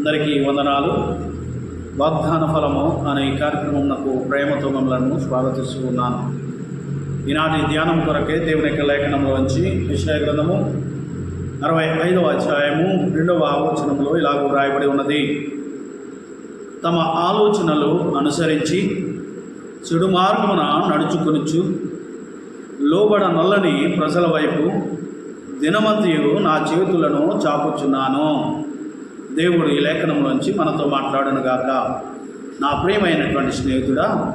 అందరికీ వందనాలు. వాగ్దాన ఫలము అనే ఈ కార్యక్రమంకు ప్రేమతో మమ్మలను స్వాగతిస్తూ ఉన్నాను. ఈనాటి ధ్యానం కొరకే దేవుని యొక్క లేఖనంలో వచ్చి విషయ గ్రంథము అరవై ఐదవ అధ్యాయము రెండవ ఆలోచనలో ఇలాగూ రాయబడి ఉన్నది. తమ ఆలోచనలు అనుసరించి చెడు మార్గమున నడుచుకొనిచ్చు లోబడ నల్లని ప్రజల వైపు దినమంతియు నా చేతులను చాపుచున్నాను. దేవుడు ఈ లేఖనంలోంచి మనతో మాట్లాడనుగాక నా ప్రియమైనటువంటి స్నేహితుడా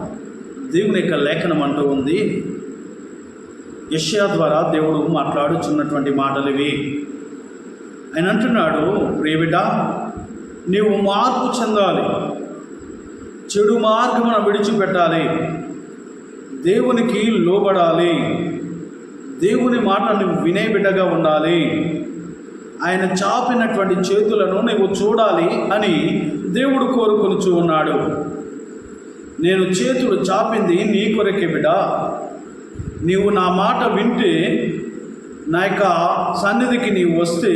దేవుని యొక్క లేఖనం అంటూ ఉంది. యష్యా ద్వారా దేవుడు మాట్లాడుచున్నటువంటి మాటలు ఇవి. ఆయన అంటున్నాడు ప్రియబిడ్డ నీవు మార్పు చెందాలి. చెడు మార్గమును విడిచిపెట్టాలి. దేవునికి లోబడాలి. దేవుని మాట నువ్వు వినే బిడ్డగా ఉండాలి. ఆయన చాపినటువంటి చేతులను నువ్వు చూడాలి అని దేవుడు కోరుకొనుచు ఉన్నాడు. నేను చేతులు చాపింది నీ కొరకే బిడ్డ. నీవు నా మాట వింటే నా యొక్క సన్నిధికి నీవు వస్తే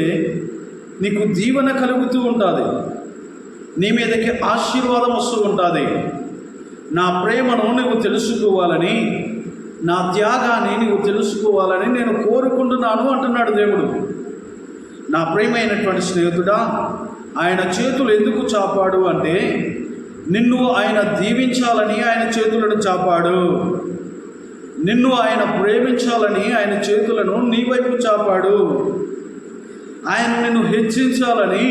నీకు దీవెన కలుగుతూ ఉంటుంది నీ మీదకి ఆశీర్వాదం వస్తూ ఉంటుంది నా ప్రేమను నువ్వు తెలుసుకోవాలని నా త్యాగాన్ని నువ్వు తెలుసుకోవాలని నేను కోరుకుంటున్నాను అంటున్నాడు దేవుడు. నా ప్రేమైనటువంటి స్నేహితుడా ఆయన చేతులు ఎందుకు చాపాడు అంటే నిన్ను ఆయన దీవించాలని ఆయన చేతులను చాపాడు. నిన్ను ఆయన ప్రేమించాలని ఆయన చేతులను నీ వైపు చాపాడు. ఆయన నిన్ను హెచ్చించాలని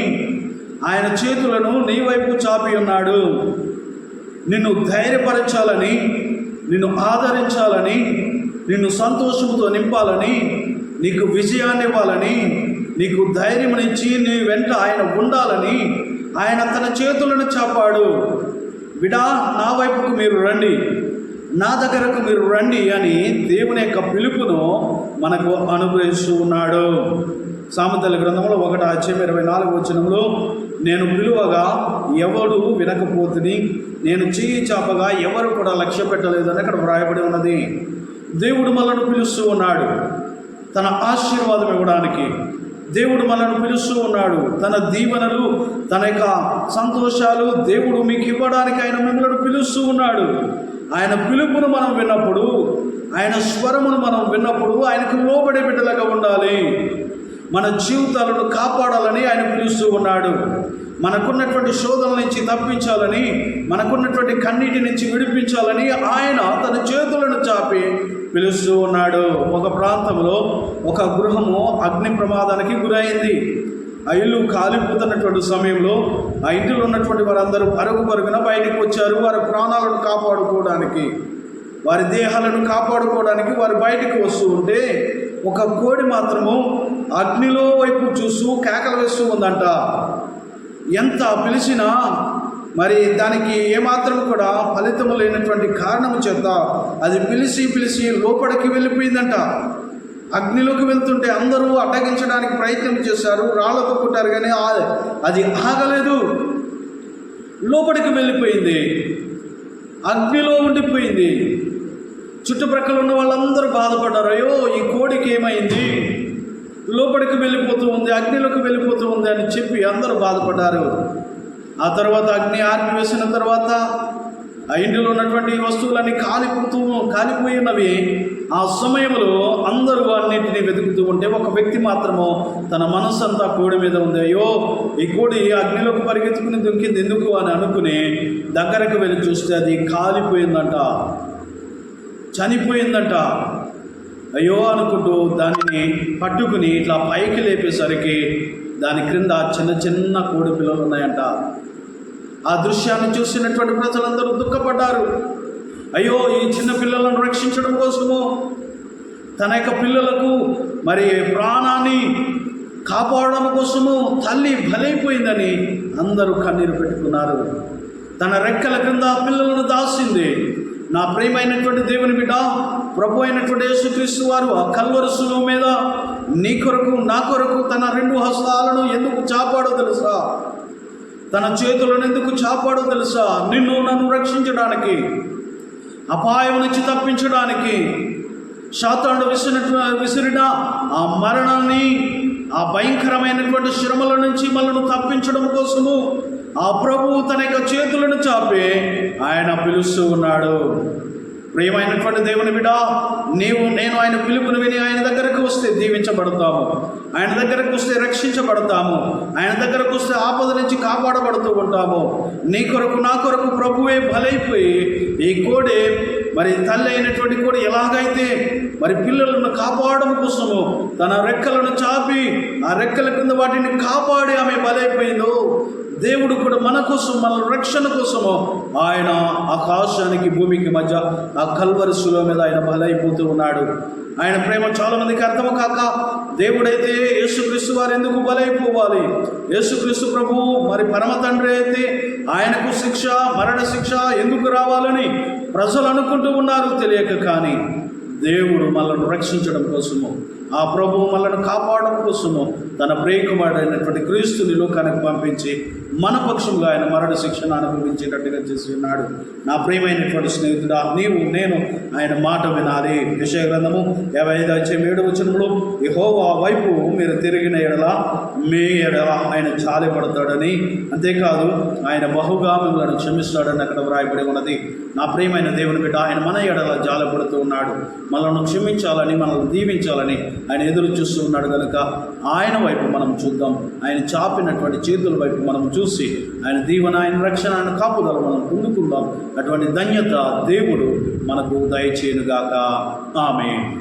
ఆయన చేతులను నీ వైపు చాపి ఉన్నాడు. నిన్ను ధైర్యపరచాలని నిన్ను ఆదరించాలని నిన్ను సంతోషంతో నింపాలని నీకు విజయాన్ని ఇవ్వాలని నీకు ధైర్యమునిచ్చి నీ వెంట ఆయన ఉండాలని ఆయన తన చేతులను చాపాడు. విడా నా వైపుకు మీరు రండి. నా దగ్గరకు మీరు రండి అని దేవుని యొక్క పిలుపును మనకు అనుగ్రహిస్తూ ఉన్నాడు. సామెతల గ్రంథంలో ఒకటి అధ్యాయం ఇరవై నాలుగు వచనంలో నేను పిలువగా ఎవడు వినకపోతుని నేను చేయి చాపగా ఎవరు కూడా లక్ష్య పెట్టలేదని అక్కడ వ్రాయబడి ఉన్నది. దేవుడు మనను పిలుస్తూ ఉన్నాడు. తన ఆశీర్వాదం ఇవ్వడానికి. దేవుడు మనల్ని పిలుస్తూ ఉన్నాడు. తన దీవెనలు తన యొక్క సంతోషాలు దేవుడు మీకు ఇవ్వడానికి ఆయన మిమ్మల్ని పిలుస్తూ ఉన్నాడు. ఆయన పిలుపును మనం విన్నప్పుడు ఆయన స్వరమును మనం విన్నప్పుడు ఆయనకు లోబడే బిడ్డలుగా ఉండాలి. మన జీవితాలను కాపాడాలని ఆయన పిలుస్తూ ఉన్నాడు. మనకున్నటువంటి శోధనల నుంచి తప్పించాలని మనకున్నటువంటి కన్నీటి నుంచి విడిపించాలని ఆయన తన చేతులను చాపి పిలుస్తూ ఉన్నాడు. ఒక ప్రాంతంలో ఒక గృహము అగ్ని ప్రమాదానికి గురైంది. ఆ ఇల్లు కాలిపోతున్నటువంటి సమయంలో ఆ ఇంటిలో ఉన్నటువంటి వారందరూ పరుగు పరుగున బయటకు వచ్చారు. వారి ప్రాణాలను కాపాడుకోవడానికి వారి దేహాలను కాపాడుకోవడానికి వారు బయటకు వస్తూ ఉంటే ఒక కోడి మాత్రము అగ్నిలో వైపు చూస్తూ కేకలు వేస్తూ ఉందంట. ఎంత పిలిచినా మరి దానికి ఏమాత్రం కూడా ఫలితము లేనటువంటి కారణము చేత అది పిలిచి పిలిచి లోపలికి వెళ్ళిపోయిందంట. అగ్నిలోకి వెళ్తుంటే అందరూ అడ్డగించడానికి ప్రయత్నం చేశారు. రాళ్ళతో కొట్టారు కానీ అది ఆగలేదు. లోపలికి వెళ్ళిపోయింది. అగ్నిలో ఉండిపోయింది. చుట్టుప్రక్కల ఉన్న వాళ్ళందరూ బాధపడ్డారు. అయ్యో ఈ కోడికి ఏమైంది? లోపలికి వెళ్ళిపోతూ ఉంది అగ్నిలోకి వెళ్ళిపోతూ ఉంది అని చెప్పి అందరూ బాధపడ్డారు. ఆ తర్వాత అగ్ని ఆర్పివేసిన తర్వాత ఆ ఇంటిలో ఉన్నటువంటి వస్తువులన్నీ కాలిపోతూ కాలిపోయి ఉన్నవి. ఆ సమయంలో అందరూ అన్నింటినీ వెతుకుతూ ఉంటే ఒక వ్యక్తి మాత్రము తన మనస్సు అంతా కోడి మీద ఉంది. అయ్యో ఈ కోడి అగ్నిలోకి పరిగెత్తుకుని దొరికింది ఎందుకు అని అనుకుని దగ్గరకు వెళ్ళి చూస్తే అది కాలిపోయిందంట. చనిపోయిందంట. అయ్యో అనుకుంటూ దానిని పట్టుకుని ఇట్లా పైకి లేపేసరికి దాని క్రింద చిన్న చిన్న కోడి పిల్లలు ఉన్నాయంట. ఆ దృశ్యాన్ని చూసినటువంటి ప్రజలందరూ దుఃఖపడ్డారు. అయ్యో ఈ చిన్న పిల్లలను రక్షించడం కోసము? తన యొక్క పిల్లలకు మరి ప్రాణాన్ని కాపాడడం కోసము? తల్లి బలైపోయిందని అందరూ కన్నీరు పెట్టుకున్నారు. తన రెక్కల క్రింద పిల్లలను దాసింది. నా ప్రేమైనటువంటి దేవుని బిడ్డ ప్రభు అయినటువంటి యేసుక్రీస్తు వారు ఆ కల్వరసుల మీద నీ కొరకు నా కొరకు తన రెండు హస్తాలను ఎందుకు చాపాడో తెలుసా? తన చేతులను ఎందుకు చాపాడో తెలుసా? నిన్ను నన్ను రక్షించడానికి అపాయం నుంచి తప్పించడానికి శాతాడు విసిరిన విసిరిన ఆ మరణాన్ని ఆ భయంకరమైనటువంటి శ్రమల నుంచి మనను తప్పించడం కోసము ఆ ప్రభువు తన యొక్క చేతులను చాపి ఆయన పిలుస్తూ ఉన్నాడు. ప్రియమైనటువంటి దేవుని బిడా నీవు నేను ఆయన పిలుపుని విని ఆయన దగ్గరకు వస్తే దీవించబడతాము. ఆయన దగ్గరకు వస్తే రక్షించబడతాము. ఆయన దగ్గరకు వస్తే ఆపద నుంచి కాపాడబడుతూ ఉంటాము. నీ కొరకు నా కొరకు ప్రభువే బలైపోయి ఈ కోడి మరి తల్లి అయినటువంటి కోడి ఎలాగైతే మరి పిల్లలను కాపాడడం కోసము తన రెక్కలను చాపి ఆ రెక్కల కింద వాటిని కాపాడి ఆమె బలైపోయిందో దేవుడు కూడా మన కోసం మన రక్షణ కోసము ఆయన ఆకాశానికి భూమికి మధ్య ఆ కల్వరి శిలో మీద ఆయన బలైపోతూ ఉన్నాడు. ఆయన ప్రేమ చాలా మందికి అర్థం కాక దేవుడైతే యేసుక్రీస్తు వారు ఎందుకు బలైపోవాలి? యేసుక్రీస్తు ప్రభు మరి పరమ తండ్రి అయితే ఆయనకు శిక్ష మరణ శిక్ష ఎందుకు రావాలని ప్రజలు అనుకుంటూ ఉన్నారు తెలియక కానీ దేవుడు మనల్ని రక్షించడం కోసము ఆ ప్రభువు మనల్ని కాపాడడం కోసము తన ప్రియకుమారుడైనటువంటి క్రీస్తుని లోకానికి పంపించి మన పక్షంగా ఆయన మరణ శిక్షణ అనుభవించేటట్టుగా చేసి ఉన్నాడు. నా ప్రియమైనటువంటి స్నేహితుడా నీవు నేను ఆయన మాట వినాలి. విషయ గ్రంథము యాభై ఐదు వచ్చే ఏడు వచనంలో యెహోవా వైపు మీరు తిరిగిన ఎడల మీ ఎడల ఆయన చాలిపడతాడని అంతేకాదు ఆయన బహుగా మిమ్మల్ని క్షమిస్తాడని అక్కడ వ్రాయబడి ఉన్నది. నా ప్రియమైన దేవుని బిడ్డ ఆయన మన ఎడల జాలపడుతూ ఉన్నాడు. మనల్ని క్షమించాలని మనల్ని దీవించాలని ఆయన ఎదురు చూస్తూ ఉన్నాడు కనుక ఆయన వైపు మనం చూద్దాం. ఆయన చాపినటువంటి చేతుల వైపు మనం చూసి ఆయన దీవెన ఆయన రక్షణ ఆయన కాపుదల మనం పొందుకుందాం. అటువంటి ధన్యత దేవుడు మనకు దయచేయనుగాక. ఆమె